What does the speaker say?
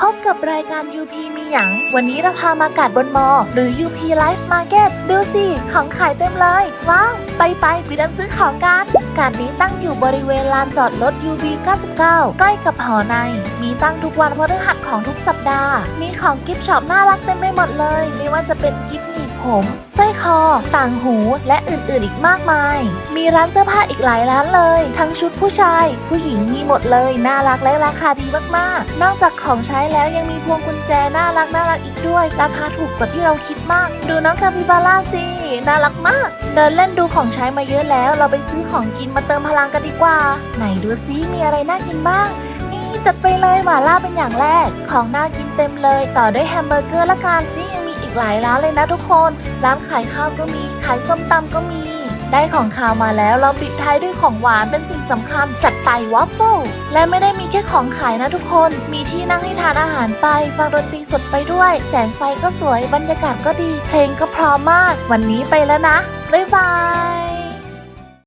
พบกับรายการ UP มีหยัง วันนี้เราพามากาดบนมอ หรือ UP Life Market ดูสิ ของขายเต็มเลย ว้าว ไปไปไปดันซื้อของกัน กาดนี้ตั้งอยู่บริเวณลานจอดรถ UB 99 ใกล้กับหอใน มีตั้งทุกวันพฤหัสของทุกสัปดาห์ มีของกิฟต์ช็อปน่ารักเต็มไปหมดเลย ไม่ว่าจะเป็นกิฟต์หนีบ ผมสร้อยคอ ต่างหูและอื่นๆอีกมากมาย มีร้านเสื้อผ้าอีกหลายร้านเลย ทั้งชุดผู้ชาย ผู้หญิงมีหมดเลย น่ารักและราคาดีมากๆ นอกจากของใช้แล้วยังมีพวงกุญแจน่ารักน่ารักอีกด้วย ราคาถูกกว่าที่เราคิดมาก ดูน้องคาปิบาร่าสิน่ารักมาก เดินเล่นดูของใช้มาเยอะแล้ว เราไปซื้อของกินมาเติมพลังกันดีกว่า ไหนดูซิมีอะไรน่ากินบ้างนี่จัดไปเลยหม่าล่าเป็นอย่างแรก ของน่ากินเต็มเลย ต่อด้วยแฮมเบอร์เกอร์ละกัน หลายร้านเลยนะทุกคน ร้านขายข้าวก็มี ขายส้มตำก็มี ได้ของขาวมาแล้วเราปิดท้ายด้วยของหวานเป็นสิ่งสำคัญจัดไปวอฟเฟิลและไม่ได้มีแค่ของขายนะทุกคน มีที่นั่งให้ทานอาหารไป ฟังดนตรีสดไปด้วย แสงไฟก็สวย บรรยากาศก็ดี เพลงก็พร้อมมาก วันนี้ไปแล้วนะ บ๊ายบาย